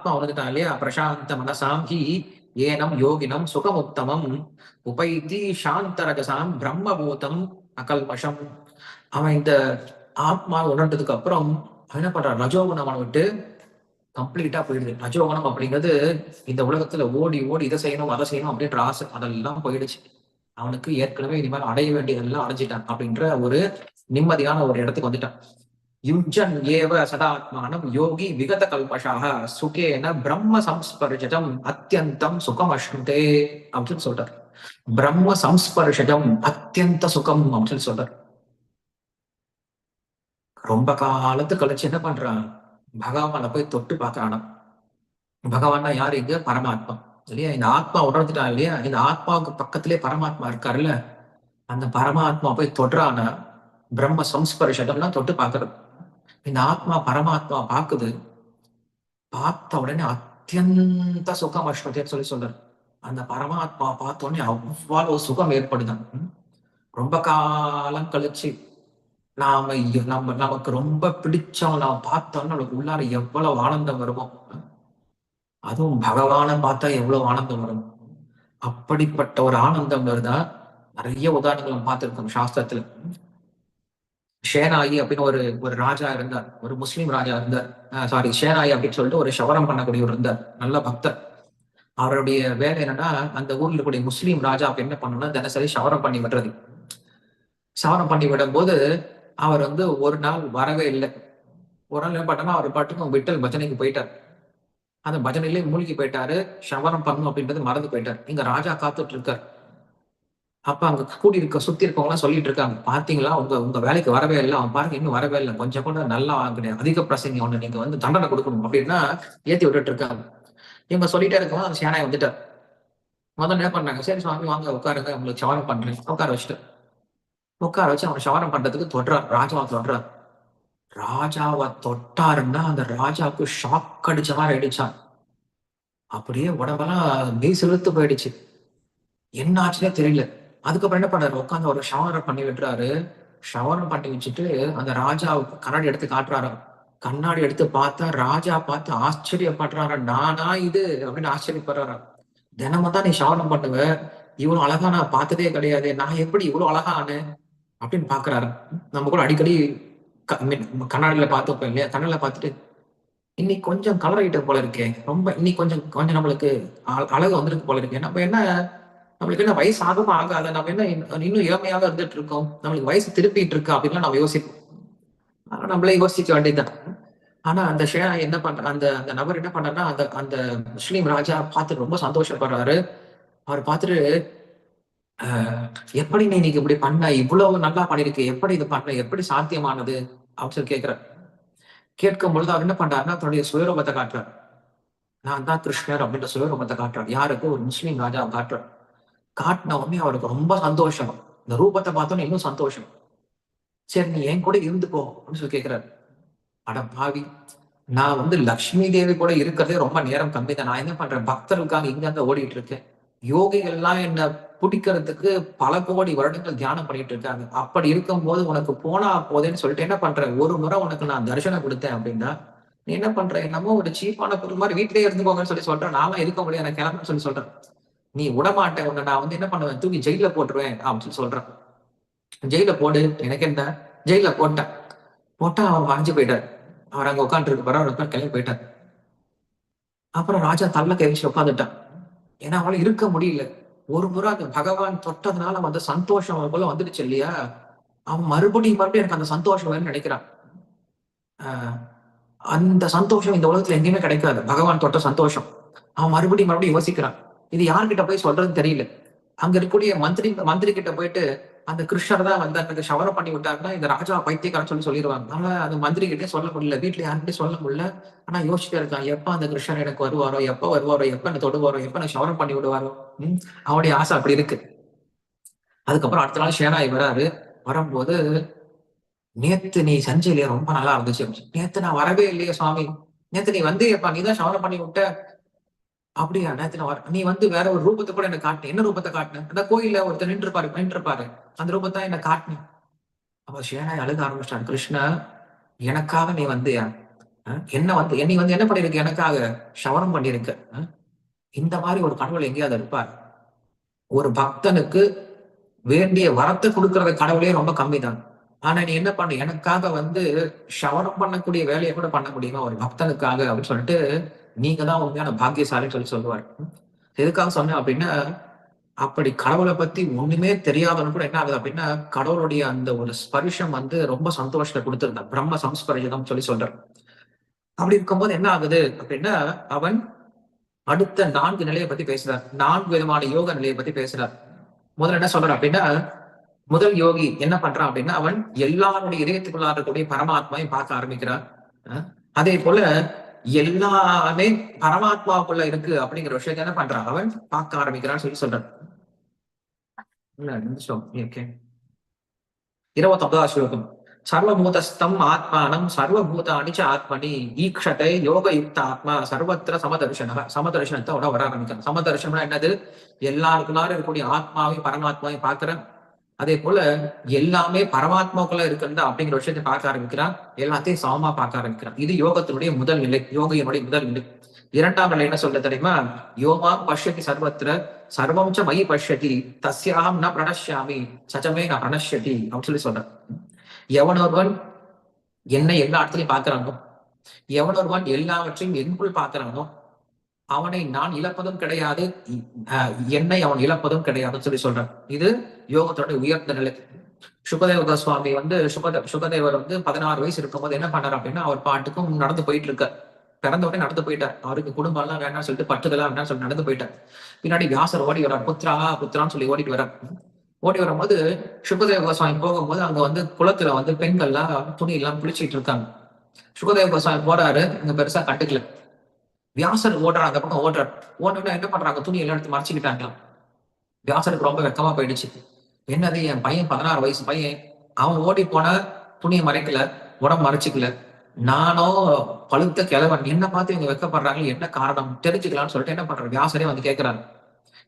ஆத்மா வந்துட்டான் இல்லையா பிரசாந்த மனசாம் ஹி ஏனம் யோகினம் சுகமுத்தமம் உபைதி சாந்தரகசாம் பிரம்மபூதம் அகல்மஷம். அவன் இந்த ஆத்மா உணர்ந்ததுக்கு அப்புறம் அவன் என்ன பண்றான்? ரஜோகுணம் அவனை விட்டு கம்ப்ளீட்டா போயிடுது. ரஜோகுணம் அப்படிங்கிறது இந்த உலகத்துல ஓடி ஓடி இதை செய்யணும் அதை செய்யணும் அப்படின்ற ஆசை. அதெல்லாம் போயிடுச்சு. அவனுக்கு ஏற்கனவே இனிமேல் அடைய வேண்டியதெல்லாம் அடைஞ்சிட்டான் அப்படின்ற ஒரு நிம்மதியான ஒரு இடத்துக்கு வந்துட்டான். யுஜன் ஏவ சதாத்மானம் யோகி விகத கல்பஷாக சுகேன பிரம்ம சம்ஸ்பர்ஷம் அத்தியந்தம் சுகம் அஷ்ணுதே அப்படின்னு சொல்றார் பிரம்ம சம்ஸ்பர்ஷம் அத்தியந்த சுகம் அப்படின்னு சொல்றாரு ரொம்ப காலத்து கழிச்சு என்ன பண்றான் பகவானை போய் தொட்டு பார்க்கறானா பகவான்னா யாரு இங்க? பரமாத்மா. இல்லையா? இந்த ஆத்மா உணர்ந்துட்டான் இல்லையா? இந்த ஆத்மாவுக்கு பக்கத்திலே பரமாத்மா இருக்காருல்ல? அந்த பரமாத்மா போய் தொடுறானா பிரம்ம சம்ஸ்பர்ஷம்னா தொட்டு பார்க்கறது. இந்த ஆத்மா பரமாத்மா பார்க்குது பார்த்த உடனே அத்தியந்த சுகம் அஸ்வத்தின்னு சொல்லி சொல்றாரு. அந்த பரமாத்மா பார்த்த உடனே அவ்வளவு சுகம் ஏற்படுதான் ரொம்ப காலம் கழிச்சு நாம நம்ம நமக்கு ரொம்ப பிடிச்சவன் நாம் பார்த்தோம்னா நமக்கு உள்ளார எவ்வளவு ஆனந்தம் வருமோ? அதுவும் பகவானை பார்த்தா எவ்வளவு ஆனந்தம் வரும்? அப்படிப்பட்ட ஒரு ஆனந்தம் வருதா? நிறைய உதாரணங்கள் நம்ம பார்த்திருக்கோம் சாஸ்திரத்துல. ஷேனாயி அப்படின்னு ஒரு ஒரு ராஜா இருந்தார். ஒரு முஸ்லீம் ராஜா இருந்தார். சாரி ஷேனாயி அப்படின்னு சொல்லிட்டு ஒரு சவரம் பண்ணக்கூடியவர் இருந்தார். நல்ல பக்தர். அவருடைய வேலை என்னன்னா அந்த ஊர்ல இருக்கக்கூடிய முஸ்லீம் ராஜா அப்ப என்ன பண்ணணும்னா தினசரி சவரம் பண்ணி விடுறது. சவரம் பண்ணி விடும் போது அவர் வந்து ஒரு நாள் வரவே இல்லை. ஒரு நாள் என்ன பண்ணா அவர் பாட்டுக்கும் விட்டல் பஜனைக்கு போயிட்டார். அந்த பஜனையிலே மூழ்கி போயிட்டாரு. சவரம் பண்ணும் அப்படின்றது மறந்து போயிட்டார். இங்க ராஜா காத்துட்டு இருக்கார். அப்ப அங்க கூடி இருக்க சுத்தி இருக்கவங்களாம் சொல்லிட்டு இருக்காங்க. பாத்தீங்களா? உங்க உங்க வேலைக்கு வரவே இல்லை. அவன் பாருங்க இன்னும் வரவே இல்லை. கொஞ்சம் கூட நல்லா கிடையாது அதிக பிரசங்க ஒண்ணு நீங்க வந்து தண்டனை கொடுக்கணும் அப்படின்னா ஏத்தி விட்டுட்டு இருக்காங்க. இவங்க சொல்லிட்டே இருக்கவங்க அந்த சேனாய் வந்துட்டார். முதல்ல என்ன பண்ணாங்க? சரி சுவாமி வாங்க உட்காருங்க. உங்களுக்கு சவரம் பண்றேன். உட்கார வச்சுட்டு உட்கார வச்சு அவன் சவரம் பண்றதுக்கு தொடுறார். ராஜாவை தொடுறார். ராஜாவை தொட்டாருன்னா அந்த ராஜாவுக்கு ஷாக் அடிச்ச மாதிரி அடிச்சான் அப்படியே உடம்பெல்லாம் மெய் செலுத்து போயிடுச்சு. என்ன ஆச்சுன்னே தெரியல. அதுக்கப்புறம் என்ன பண்ணாரு? உட்காந்து ஒரு ஷவரம் பண்ணி விட்டுறாரு. ஷவரம் பண்ணி வச்சுட்டு அந்த ராஜாவுக்கு கண்ணாடி எடுத்து காட்டுறாரு? கண்ணாடி எடுத்து பார்த்தா ராஜா பார்த்து ஆச்சரியப்படுறாரா? நானா இது? அப்படின்னு ஆச்சரியப்படுறாரா. தினமும் தான் நீ ஷவரம் பண்ணுவ. இவ்வளவு அழகா நான் பார்த்ததே கிடையாது. நான் எப்படி இவ்வளவு அழகா அப்படின்னு பாக்குறாரு நம்ம கூட அடிக்கடி க- கண்ணாடியில பார்த்துப்போம் இல்லையா? கண்ணாடில பார்த்துட்டு இன்னைக்கு கொஞ்சம் கலர் ஐட்டம் போல இருக்கே. ரொம்ப இன்னைக்கு கொஞ்சம் கொஞ்சம் நம்மளுக்கு அ- அழகு வந்திருக்கு போல இருக்கே. நம்ம என்ன நம்மளுக்கு என்ன வயசு ஆகும் ஆகாத. நம்ம என்ன இன்னும் இன்னும் இளமையாக இருந்துட்டு இருக்கோம் நம்மளுக்கு வயசு திருப்பிட்டு இருக்கா அப்படின்லாம் நம்ம யோசிப்போம். ஆனா நம்மளே யோசிக்க வேண்டியதுதான். ஆனா அந்த ஷே என்ன பண்ற அந்த அந்த நபர் என்ன பண்றாருன்னா அந்த அந்த முஸ்லீம் ராஜா பார்த்துட்டு ரொம்ப சந்தோஷப்படுறாரு. அவர் பார்த்துட்டு எப்படி நீ இன்னைக்கு இப்படி பண்ண? இவ்வளவு நல்லா பண்ணிருக்கு. எப்படி இது பண்ண? எப்படி சாத்தியமானது? அப்படின்னு சொல்லி கேட்கிறார் கேட்கும் பொழுது அவர் என்ன பண்றாருன்னா தன்னுடைய சுயரூபத்தை காட்டுறார். நான் தான் கிருஷ்ணர் அப்படின்ற சுயரூபத்தை காட்டுறார். யாருக்கு? ஒரு முஸ்லீம் ராஜா காட்டுறார். காட்டின உடனே அவருக்கு ரொம்ப சந்தோஷம். இந்த ரூபத்தை பார்த்தோன்னே இன்னும் சந்தோஷம். சரி நீ என் கூட இருந்துக்கோ அப்படின்னு சொல்லி கேட்கிறாரு அட பாவி நான் வந்து லக்ஷ்மி தேவி கூட இருக்கிறதே ரொம்ப நேரம் கம்மி தான். நான் என்ன பண்றேன்? பக்தர்களுக்காக இங்க அங்க ஓடிட்டு இருக்கேன். யோகிகள்லாம் எல்லாம் என்ன பிடிக்கிறதுக்கு பல கோடி வருடங்கள் தியானம் பண்ணிட்டு இருக்காங்க. அப்படி இருக்கும்போது உனக்கு போனா போதேன்னு சொல்லிட்டு என்ன பண்றேன் ஒரு முறை உனக்கு நான் தரிசனம் கொடுத்தேன் அப்படின்னா நீ என்ன பண்ற? என்னமோ ஒரு சீப்பான பொருள் மாதிரி வீட்டிலேயே இருந்துக்கோங்கன்னு சொல்லி சொல்றேன். நானும் இருக்க முடியாது எனக்கு கிளம்புன்னு சொல்லி சொல்றேன். நீ விடமாட்டேன் உன்னை நான் வந்து என்ன பண்ணுவேன்? தூக்கி ஜெயில போட்டுருவேன் அப்படின்னு சொல்றான். ஜெயில போடு எனக்கு என்ன? ஜெயில போட்டேன். போட்டா அவன் மறைஞ்சு போயிட்டார். அவர் அங்க உட்காந்துருக்கு வர உட்காந்து கிளம்பி போயிட்டார். அப்புறம் ராஜா தள்ள கழிச்சு உட்காந்துட்டான் ஏன்னா அவனால இருக்க முடியல. ஒரு முறை அந்த பகவான் தொட்டதுனால அந்த சந்தோஷம் அவனுக்குள்ள வந்துடுச்சு இல்லையா? அவன் மறுபடியும் மறுபடியும் எனக்கு அந்த சந்தோஷம் வேணும்னு நினைக்கிறான். அந்த சந்தோஷம் இந்த உலகத்துல எங்கேயுமே கிடைக்காது. பகவான் தொட்ட சந்தோஷம். அவன் மறுபடியும் மறுபடியும் யோசிக்கிறான். இது யார்கிட்ட போய் சொல்றதுன்னு தெரியல. அங்க இருக்கக்கூடிய மந்திரி மந்திரி கிட்ட போயிட்டு அந்த கிருஷ்ணர் தான் வந்து எனக்கு சவரம் பண்ணி விட்டாருன்னா இந்த ராஜா பைத்தியக்காரன் சொல்லி சொல்லிடுவாங்க. அதனால அந்த மந்திரி கிட்டே சொல்ல முடியல வீட்டுல யார்கிட்டயும் சொல்ல முடியல. ஆனா யோசிச்சுட்டே இருக்கான் எப்ப அந்த கிருஷ்ணர் எனக்கு வருவாரோ எப்ப வருவாரோ எப்ப எனக்கு தொடுவாரோ எப்ப எனக்கு சவரம் பண்ணி விடுவாரோ? ம் அவனுடைய ஆசை அப்படி இருக்கு. அதுக்கப்புறம் அடுத்த நாள் ஷேனாய் வராரு. வரும்போது நேத்து நீ செஞ்சையிலே ரொம்ப நல்லா இருந்துச்சு. நேத்து நான் வரவே இல்லையே சுவாமி. நேத்து நீ வந்து எப்பா நீ தான் சவரம் பண்ணி விட்ட. அப்படியா நேத்து வர நீ வந்து வேற ஒரு ரூபத்தை கூட என்ன காட்டின என்ன ரூபத்தை காட்டின? அந்த கோயில ஒருத்தர் நின்று பாரு நின்று இருப்பாரு அந்த ரூபத்தை என்ன காட்டின. அப்ப ஷேனாய் அழுக ஆரம்பிச்சிட்டான் கிருஷ்ணா எனக்காக நீ வந்து என்ன வந்து என்னை வந்து என்ன பண்ணிருக்கு எனக்காக சவரம் பண்ணிருக்க இந்த மாதிரி ஒரு கடவுள் எங்கேயாவது இருப்பார். ஒரு பக்தனுக்கு வேண்டிய வரத்தை கொடுக்கறத கடவுளே ரொம்ப கம்மி தான் ஆனா நீ என்ன பண்ணு? எனக்காக வந்து சவரம் பண்ணக்கூடிய வேலையை கூட பண்ண முடியுமா? ஒரு பக்தனுக்காக அப்படின்னு சொல்லிட்டு நீங்க தான் உண்மையான பாக்கியசாலின்னு சொல்லி சொல்லுவார். எதுக்காக சொன்னேன் அப்படின்னா அப்படி கடவுளை பத்தி ஒண்ணுமே தெரியாதவனு கூட என்ன ஆகுது அப்படின்னா கடவுளுடைய அந்த ஒரு ஸ்பரிஷம் வந்து ரொம்ப சந்தோஷத்தை கொடுத்திருந்தான் பிரம்ம சம்ஸ்பரிஷம் சொல்லி சொல்றார். அப்படி இருக்கும்போது என்ன ஆகுது அப்படின்னா அவன் அடுத்த நான்கு நிலையை பத்தி பேசுறார். நான்கு விதமான யோக நிலையை பத்தி பேசுறார். முதல்ல என்ன சொல்றார் அப்படின்னா முதல் யோகி என்ன பண்றான் அப்படின்னா அவன் எல்லாருடைய இதயத்துக்குள்ளாக இருக்கக்கூடிய பரமாத்மாவையும் பார்க்க ஆரம்பிக்கிறான். அஹ் அதே போல எல்லாமே பரமாத்மாவுக்குள்ள இருக்கு அப்படிங்கிற விஷயத்த என்ன பண்றான்? அவன் பார்க்க ஆரம்பிக்கிறான்னு சொல்லி சொல்றான். இல்ல, நிமிஷம். ஸ்லோகம். சர்வபூதஸ்தம் ஆத்மானம் சர்வபூதானி ஆத்மனி ஈக்ஷத்தை யோகயுக்த ஆத்மா சர்வத்திர சமதர்ஷன சமதர்ஷனத்தோட வர ஆரம்பிக்கிறான். சமதர்ஷனா என்னது? எல்லாருக்குள்ளாரும் இருக்கக்கூடிய ஆத்மாவை பரமாத்மாவை பார்க்கிறேன் அதே போல எல்லாமே பரமாத்மாக்குள்ள இருக்குன்னு அப்படிங்கிற விஷயத்தை பார்க்க ஆரம்பிக்கிறான். எல்லாத்தையும் சமமா பார்க்க ஆரம்பிக்கிறான். இது யோகத்தினுடைய முதல் நிலை. யோகையினுடைய முதல் நிலை. இரண்டாம் நிலை என்ன சொல்ல தெரியுமா? யோமா பஷ்யதி சர்வத்திர சர்வம் ச மயி பஷ்யதி தஸ்யாம் ந பிரணஷ்யாமி சஜமே ந பிரணஷ்யதி அப்படின்னு சொல்லி சொல்றேன். எவனொருவன் என்னை எல்லா இடத்துலையும் பார்க்கிறானோ எவனொருவன் எல்லாவற்றையும் என்குள் பார்க்கிறானோ அவனை நான் இழப்பதும் கிடையாது. என்னை அவன் இழப்பதும் கிடையாதுன்னு சொல்லி சொல்றான் இது யோகத்தோட உயர்ந்த நிலை. சுபதேவ கோஸ்வாமி வந்து சுபத சுகதேவர் வந்து பதினாறு வயசு இருக்கும்போது என்ன பண்ணார் அப்படின்னா அவர் பாட்டுக்கும் நடந்து போயிட்டு இருக்கார். பிறந்த உடனே நடந்து போயிட்டார். அவருக்கு குடும்பம் எல்லாம் வேண்டாம்னு சொல்லிட்டு பட்டுதெல்லாம் வேணாம்னு சொல்லி நடந்து போயிட்டார். பின்னாடி வியாசர் ஓடி வரார் புத்ரா புத்ரான்னு சொல்லி ஓடிட்டு வர்றார். ஓடி வரும்போது சுபதேவ கோஸ்வாமி போகும்போது அங்க வந்து குளத்துல வந்து பெண்கள்லாம் துணி எல்லாம் குளிச்சுட்டு இருக்காங்க. சுகதேவ கோஸ்வாமி போறாரு. அங்க பெருசா கண்டுக்கல. வியாசர் ஓடுறாங்க. அந்த பக்கம் ஓடுறார். ஓடுனா என்ன பண்றாங்க? துணி எல்லாம் எடுத்து மறைச்சிக்கிட்டாங்களாம் வியாசருக்கு ரொம்ப வெக்கமா போயிடுச்சு. என்னது? என் பையன் பதினாறு வயசு பையன். அவன் ஓடி போன துணியை மறைக்கல. உடம்பு மறைச்சிக்கல. நானோ பழுத்த கிழவன். என்ன பார்த்து இவங்க வெக்கப்படுறாங்க என்ன காரணம்? தெரிஞ்சுக்கலாம்னு சொல்லிட்டு என்ன பண்றாரு? வியாசரே வந்து கேட்கிறாரு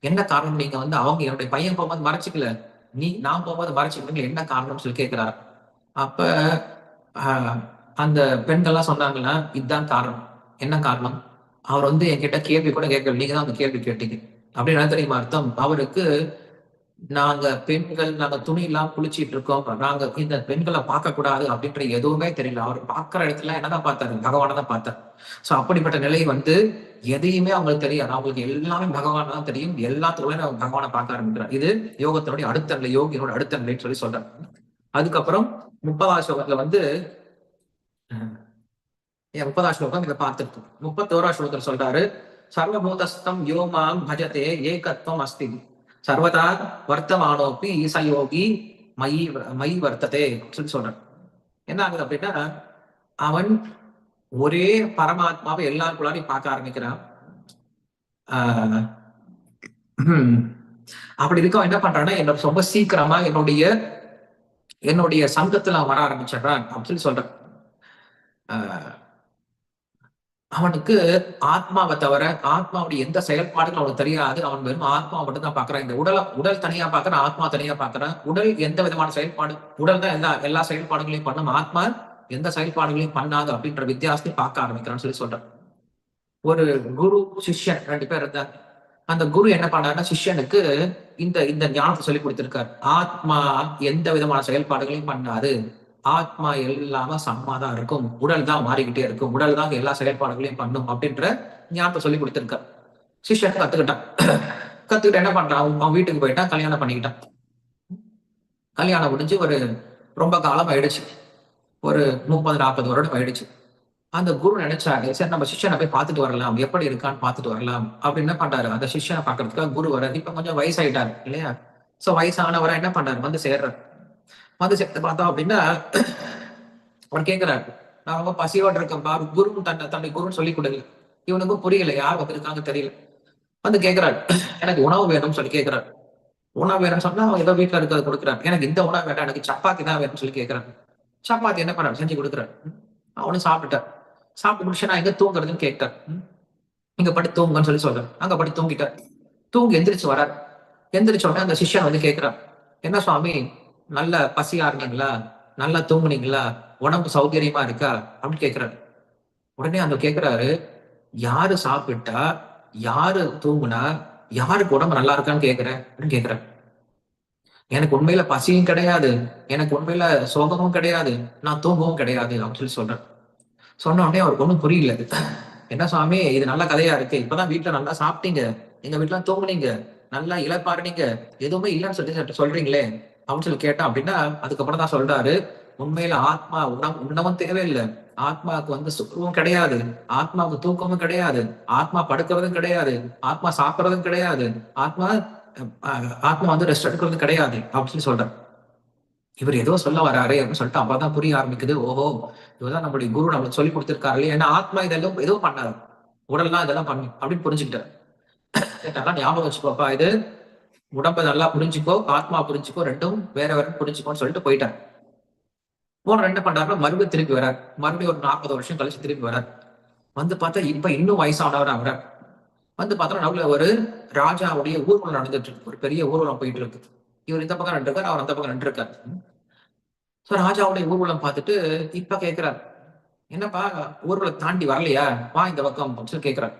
என்ன காரணம்? நீங்க வந்து அவங்க என்னுடைய பையன் போகும்போது மறைச்சிக்கல. நீ நான் போகும்போது மறைச்சிக்கல என்ன காரணம்னு சொல்லி கேட்கிறாரு அப்ப அந்த பெண்கள்லாம் சொன்னாங்கன்னா இதுதான் காரணம். என்ன காரணம்? அவர் வந்து என்கிட்ட கேள்வி கூட கேட்கல. நீங்க தான் அந்த கேள்வி கேட்டீங்க. அப்படின்னு என்ன தெரியுமா அர்த்தம்? அவருக்கு நாங்க பெண்கள் நாங்க துணி எல்லாம் குளிச்சிட்டு இருக்கோம். நாங்க இந்த பெண்களை பார்க்க கூடாது அப்படின்ற எதுவுமே தெரியல. அவர் பார்க்கிற இடத்துல என்னதான் பார்த்தாரு? பகவான தான் பார்த்தார். சோ அப்படிப்பட்ட நிலை வந்து எதையுமே அவங்களுக்கு தெரியாது. அவங்களுக்கு எல்லாமே பகவான் தான் தெரியும். எல்லாத்துக்குள்ள அவங்க பகவானை பார்க்க ஆரம்பிக்கிறார். இது யோகத்தினுடைய அடுத்த நிலை யோகியனோட அடுத்த நிலைன்னு சொல்லி சொல்றாரு. அதுக்கப்புறம் முப்பதாவது ஸ்லோகத்துல வந்து முப்பதாம் ஸ்லோகம் இதை பார்த்துருக்கோம் முப்பத்தோரா ஸ்லோகத்தில் சொல்றாரு சர்வபூதஸ்தம் யோமாம் பஜதே ஏகத்வம் அஸ்தி. சர்வதா வர்த்தமானோப்பி ஈசயோகி மயி மயி வர்த்ததே. சொல்லி சொல்றான் என்ன ஆகுது அப்படின்னா அவன் ஒரே பரமாத்மாவை எல்லாருக்குள்ளாரையும் பார்க்க ஆரம்பிக்கிறான். ஆஹ் ஹம். அப்படி இருக்க என்ன பண்றான்னா என்ன ரொம்ப சீக்கிரமா என்னுடைய என்னுடைய சங்கத்துல வர ஆரம்பிச்சிடுறான் அப்படின்னு சொல்லி சொல்றான். ஆஹ் அவனுக்கு ஆத்மாவை தவிர ஆத்மாவுடைய எந்த செயல்பாடுகள் அவனுக்கு தெரியாது. அவன் வெறும் ஆத்மாவை மட்டும் தான் பாக்குறான் இந்த உடலை உடல் தனியா பாக்குறான் ஆத்மா தனியா பாக்குறான் உடல் எந்த விதமான செயல்பாடு உடல் தான் எல்லா எல்லா செயல்பாடுகளையும் பண்ணும். ஆத்மா எந்த செயல்பாடுகளையும் பண்ணாது அப்படின்ற வித்தியாசத்தையும் பார்க்க ஆரம்பிக்கிறான்னு சொல்லி சொல்றான். ஒரு குரு சிஷ்யன் ரெண்டு பேர் இருந்தாங்க. அந்த குரு என்ன பண்ணாருன்னா சிஷ்யனுக்கு இந்த இந்த ஞானத்தை சொல்லி கொடுத்திருக்காரு. ஆத்மா எந்த விதமான செயல்பாடுகளையும் பண்ணாது. ஆத்மா இல்லாம சம்மா தான் இருக்கும். உடல் தான் மாறிக்கிட்டே இருக்கும். உடல் தான் எல்லா செயல்பாடுகளையும் பண்ணும் அப்படின்ற ஞானத்தை சொல்லி கொடுத்துருக்க சிஷ்யன் கத்துக்கிட்டான். கத்துக்கிட்டு என்ன பண்றான்? அவன் வீட்டுக்கு போயிட்டான் கல்யாணம் பண்ணிக்கிட்டான். கல்யாணம் முடிஞ்சு ஒரு ரொம்ப காலம் ஆயிடுச்சு. ஒரு முப்பது நாற்பது வருடம் ஆயிடுச்சு. அந்த குரு நினைச்சாரு சரி நம்ம சிஷ்யனை போய் பார்த்துட்டு வரலாம். எப்படி இருக்கான்னு பார்த்துட்டு வரலாம். அப்படின்னு என்ன பண்றாரு? அந்த சிஷ்யனை பாக்குறதுக்காக குரு வர்றது இப்ப கொஞ்சம் வயசாயிட்டாரு இல்லையா? சோ வயசானவரை என்ன பண்றாரு? வந்து சேர்றாரு. வந்து சேர்த்து பார்த்தோம் அப்படின்னா அவர் கேட்கிறாரு நான் ரொம்ப பசியோட இருக்கேன்பா குரு தன்னை தன்னை குருன்னு சொல்லி கொடுங்க இவனுக்கும் புரியல யார் வந்திருக்காங்க தெரியல. வந்து கேட்கிறாரு எனக்கு உணவு வேணும்னு சொல்லி கேட்கிறாரு உணவு வேணும்னு சொன்னா அவன் ஏதோ வீட்டுல இருக்கிறது கொடுக்குறாரு எனக்கு இந்த உணவு வேண்டாம் எனக்கு சப்பாத்தி தான் வேணும்னு சொல்லி கேட்கிறாரு சப்பாத்தி என்ன பண்ணாரு செஞ்சு கொடுக்குறாரு அவனும் சாப்பிட்டுட்டார் சாப்பிட்டு முடிச்சு நான் எங்க தூங்குறதுன்னு கேட்டார் இங்க படி தூங்குங்கன்னு சொல்லி சொல்றேன். அங்க படி தூங்கிட்டார் தூங்கி எந்திரிச்சு வரார் எந்திரிச்ச உடனே அந்த சிஷ்யன் வந்து கேட்கிறான். என்ன சுவாமி நல்ல பசி ஆறுனீங்களா நல்லா தூங்குனீங்களா? உடம்பு சௌகரியமா இருக்கா? அப்படின்னு கேட்கிறாரு உடனே அந்த கேட்கிறாரு யாரு சாப்பிட்டா? யாரு தூங்குனா? யாருக்கு உடம்பு நல்லா இருக்கான்னு கேக்குறேன் அப்படின்னு கேக்குறேன் எனக்கு உண்மையில பசியும் கிடையாது. எனக்கு உண்மையில சோகமும் கிடையாது. நான் தூங்கவும் கிடையாது அப்படின்னு சொல்லி சொல்றேன் சொன்ன உடனே அவருக்கு ஒண்ணும் புரியல. என்ன சுவாமி இது நல்ல கதையா இருக்கு. இப்பதான் வீட்டுல நல்லா சாப்பிட்டீங்க. எங்க வீட்டுல தூங்குனீங்க. நல்லா இழப்பாருனீங்க எதுவுமே இல்லைன்னு சொல்லி சொல்றீங்களே. அப்படின்னு சொல்லி கேட்டா அப்படின்னா அதுக்கப்புறம் தான் சொல்றாரு உண்மையில ஆத்மா உணவு உண்ணவும் தேவையில்லை. ஆத்மாவுக்கு வந்து சுகமும் கிடையாது. ஆத்மாவுக்கு தூக்கமும் கிடையாது. ஆத்மா படுக்கிறதும் கிடையாது. ஆத்மா சாப்பிடுறதும் கிடையாது. ஆத்மா ஆத்மா வந்து ரெஸ்ட் எடுக்கிறதும் கிடையாது அப்படின்னு சொல்லி சொல்றேன் இவர் ஏதோ சொல்ல வராரு அப்படின்னு சொல்லிட்டு அப்பதான் புரிய ஆரம்பிக்குது. ஓஹோ இதுதான் நம்மளுடைய குரு நம்மளுக்கு சொல்லி கொடுத்திருக்காரு ஏன்னா ஆத்மா இதெல்லாம் ஏதோ பண்ணாரு உடல்லாம் இதெல்லாம் பண்ணி அப்படின்னு புரிஞ்சுக்கிட்டார். நல்லா ஞாபகம் வச்சுக்கோப்பா இது உடம்ப நல்லா புரிஞ்சுக்கோ ஆத்மா புரிஞ்சுக்கோ ரெண்டும் வேற வேற புரிஞ்சுக்கோன்னு சொல்லிட்டு போயிட்டார். போன என்ன பண்றாருன்னா மறுபடியும் திருப்பி வரார். மறுபடியும் ஒரு நாற்பது வருஷம் கழிச்சு திருப்பி வரார். வந்து பார்த்தா இப்ப இன்னும் வயசானவர் அவர். வந்து பார்த்தா நடுவில் ஒரு ராஜாவுடைய ஊர்வலம் நடந்துட்டு இருக்கு. ஒரு பெரிய ஊர்வலம் போயிட்டு இருக்கு. இவர் இந்த பக்கம் நின்றுருக்காரு அவர் அந்த பக்கம் நின்றுருக்காரு ஸோ ராஜாவுடைய ஊர்வலம் பார்த்துட்டு இப்ப கேட்கிறார் என்னப்பா ஊர்வலம் தாண்டி வரலையா? வா இந்த பக்கம் அப்படின்னு கேட்கிறார்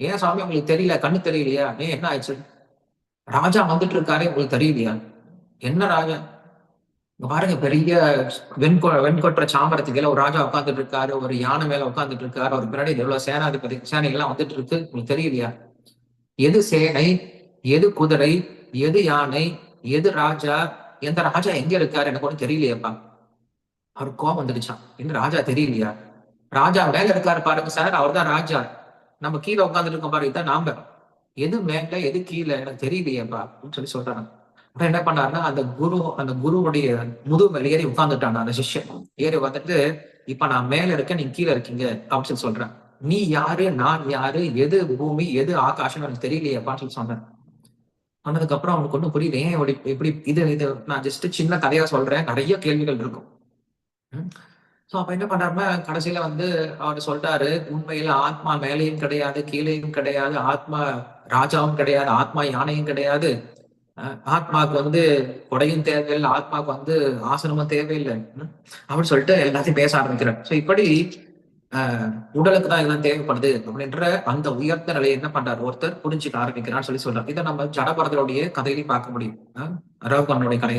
ஏன் சாமி உங்களுக்கு தெரியல கண்ணு தெரியலையா? ஏன் என்ன ஆயிடுச்சு? ராஜா வந்துட்டு இருக்காரே உங்களுக்கு தெரியலையா என்ன ராஜா? இங்க பாருங்க பெரிய வெண்கொ வெண்கொற்ற சாமரத்துக்கு ஒரு ராஜா உட்காந்துட்டு இருக்காரு ஒரு யானை மேல உட்காந்துட்டு இருக்காரு அவர் பின்னாடி எவ்வளவு சேனாதிபதி சேனைகள்லாம் வந்துட்டு இருக்கு உங்களுக்கு தெரியலையா எது சேனை எது குதிரை எது யானை எது ராஜா எந்த ராஜா எங்க இருக்காரு எனக்கு ஒண்ணு தெரியலையேப்பா. அவர் கோபம் வந்துடுச்சான் இன்னும் ராஜா தெரியலையா ராஜா மேல இருக்காரு பாருங்க சார் அவர் தான் ராஜா. நம்ம கீழே உட்காந்துட்டு இருக்கோம் பாருங்க இதான் நாம எது மேல எது கீழே எனக்கு தெரியலையேப்பா அப்படின்னு சொல்லி சொல்றாங்க. அப்புறம் என்ன பண்ணாருன்னா அந்த குரு அந்த குருவுடைய முதுகு ஏறி உட்கார்ந்துட்டான் அந்த சிஷ்யன். ஏறி வந்துட்டு இப்ப நான் மேல இருக்கேன் நீங்க கீழே இருக்கீங்க அப்படின்னு சொல்லி சொல்றேன். நீ யாரு? நான் யாரு? எது பூமி? எது ஆகாஷம் எனக்கு தெரியலையேப்பான்னு சொல்லி சொன்னேன். ஆனதுக்கப்புறம் அப்புறம் அவனுக்கு ஒன்றும் புரியல. ஏன் எப்படி இது இது நான் ஜஸ்ட் சின்ன கதையா சொல்றேன். நிறைய கேள்விகள் இருக்கும். ஸோ அப்ப என்ன பண்ணாருன்னா கடைசியில வந்து அவர் சொல்றாரு உண்மையில ஆத்மா மேலேயும் கிடையாது கீழேயும் கிடையாது. ஆத்மா ராஜாவும் கிடையாது ஆத்மா யானையும் கிடையாது. ஆத்மாவுக்கு வந்து கொடையும் தேவையில்லை ஆத்மாவுக்கு வந்து ஆசனமும் தேவையில்லை. அப்படின்னு சொல்லிட்டு எல்லாத்தையும் பேச ஆரம்பிக்கிறார். ஸோ இப்படி உடலுக்கு தான் இதெல்லாம் தேவைப்படுது அப்படின்ற அந்த உயர்ந்த நிலையை என்ன பண்றாரு? ஒருத்தர் புரிஞ்சுக்க ஆரம்பிக்கிறான்னு சொல்லி சொல்றாரு. இதை நம்ம ஜடபரதனுடைய கதையிலையும் பார்க்க முடியும். ரவுகனுடைய கதை